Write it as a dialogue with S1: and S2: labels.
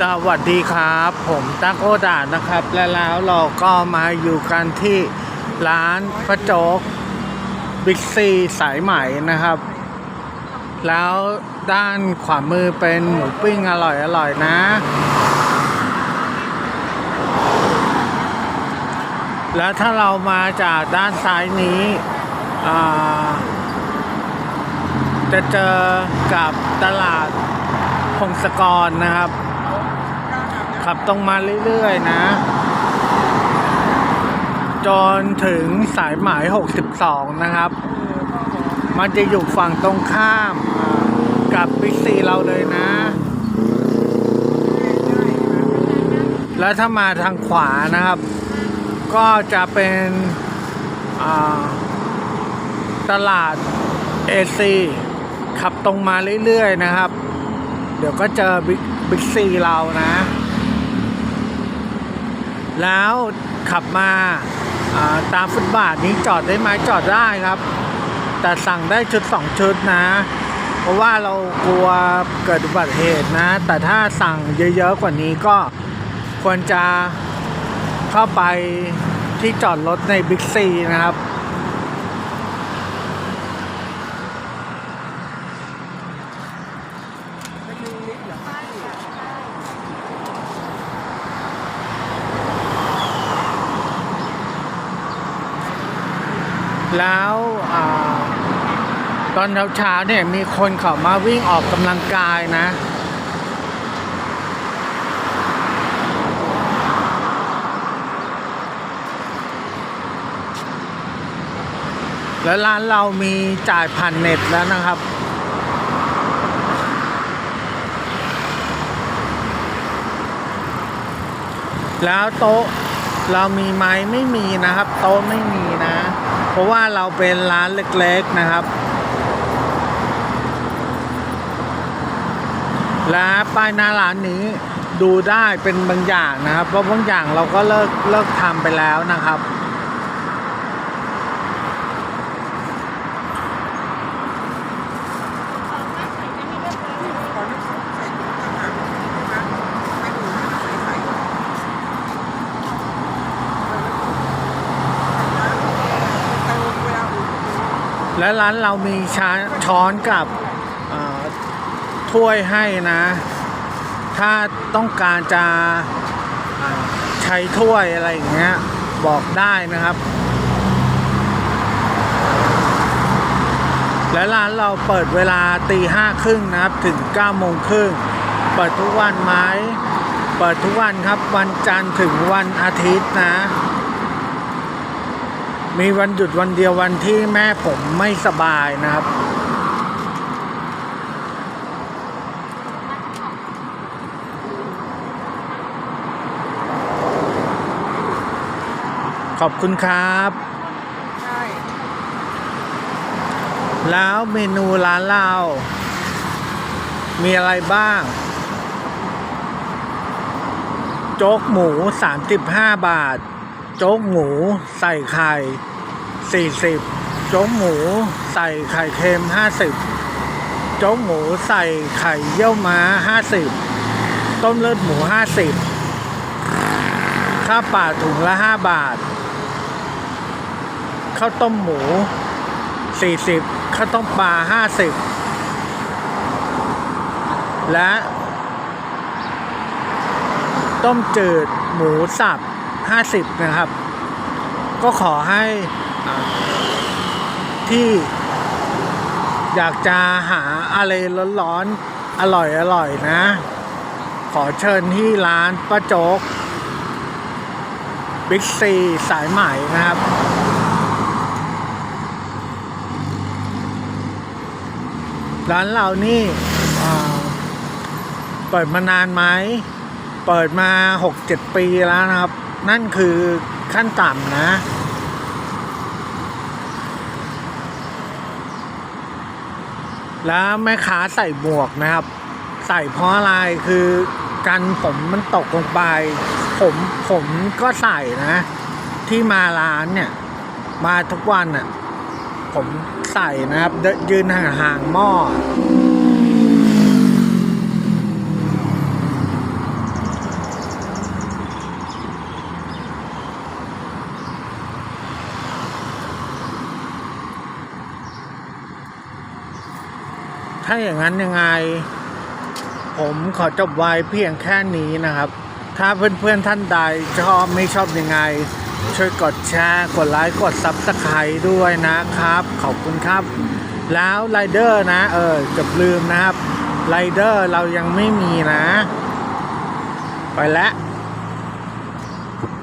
S1: สวัสดีครับ ผมตั๊กโอดานะครับ และแล้วเราก็มาอยู่กันที่ร้านพระโจ๊กบิ๊กซีสายใหม่นะครับ แล้วด้านขวามือเป็นหมูปิ้งอร่อยอร่อยนะ แล้วถ้าเรามาจากด้านซ้ายนี้จะเจอกับตลาดพงศกรนะครับ ขับตรงมาเรื่อยๆ นะ จนถึงสายหมาย 62 นะครับ มันจะอยู่ฝั่งตรงข้ามกับบิ๊กซีเราเลยนะ แล้วถ้ามาทางขวานะครับ ก็จะเป็นตลาดเอซีขับตรงมาเรื่อยๆนะครับ เดี๋ยวก็เจอบิ๊กซีเรานะ แล้วขับมาตามฟุตบาทนี้จอดได้ไหมจอดได้ครับ แต่สั่งได้ชุดสองชุดนะ เพราะว่าเรากลัวเกิดอุบัติเหตุนะ แต่ถ้าสั่งเยอะๆกว่านี้ก็ควรจะเข้าไปที่จอดรถในบิ๊กซีนะครับ แล้วอตอนเช้าๆเนี่ยมีคนเขามาวิ่งออกกำลังกายนะ แล้วร้านเรามีจ่ายผ่านเน็ตแล้วนะครับแล้วโต๊ะเรามีไหมไม่มีนะครับ โต๊ะไม่มีนะ เพราะว่าเราเป็นร้านเล็กๆนะครับ และป้ายหน้าร้านนี้ดูได้เป็นบางอย่างนะครับ เพราะบางอย่างเราก็เลิกเลิกทำไปแล้วนะครับ และร้านเรามีช้าช้อนกับถ้วยให้นะ ถ้าต้องการจะใช้ถ้วยอะไรอย่างเงี้ยบอกได้นะครับ และร้านเราเปิดเวลาตีห้าครึ่งนะครับถึง9ก้าโมงครึ่งเปิดทุกวันไหมเปิดทุกวันครับวันจันทร์ถึงวันอาทิตย์นะ มีวันหยุดวันเดียววันที่แม่ผมไม่สบายนะครับ ขอบคุณครับ
S2: ใช่
S1: แล้วเมนูร้านเรามีอะไรบ้าง โจ๊กหมู 35 บาท โจ๊กหมูใส่ไข่ 40 โจ๊กหมูใส่ไข่เค็ม 50 โจ๊กหมูใส่ไข่เยี่ยวม้า 50 ต้มเลือดหมู 50 ข้าวป่าถุงละ 5 บาท ข้าวต้มหมู 40 ข้าวต้มปลา 50 และ ต้มจืดหมูสับ 50 นะครับ ก็ขอให้ที่อยากจะหาอะไรร้อนๆอร่อยๆนะ ขอเชิญที่ร้านป้าโจ๊กบิ๊กซีสายใหม่นะครับ ร้านเรานี่เปิดมานานไหม เปิดมาหกเจ็ดปีแล้วนะครับ นั่นคือขั้นต่ำนะ แล้วแม่ค้าใส่หมวกนะครับ ใส่เพราะอะไรคือกันผมมันตกลงไป ผมผมก็ใส่นะ ที่มาร้านเนี่ย มาทุกวันอะ ผมใส่นะครับ ยืนห่างๆหม้อ ถ้าอย่างนั้นยังไง ผมขอจบไว้เพียงแค่นี้นะครับ ถ้าเพื่อนๆท่านใดชอบไม่ชอบยังไง ช่วยกดแชร์ กดไลค์กดซับสไครต์ด้วยนะครับ ขอบคุณครับ แล้วไรเดอร์นะ เออเกับลืมนะครับไรเดอร์เรายังไม่มีนะ ไปแล้ว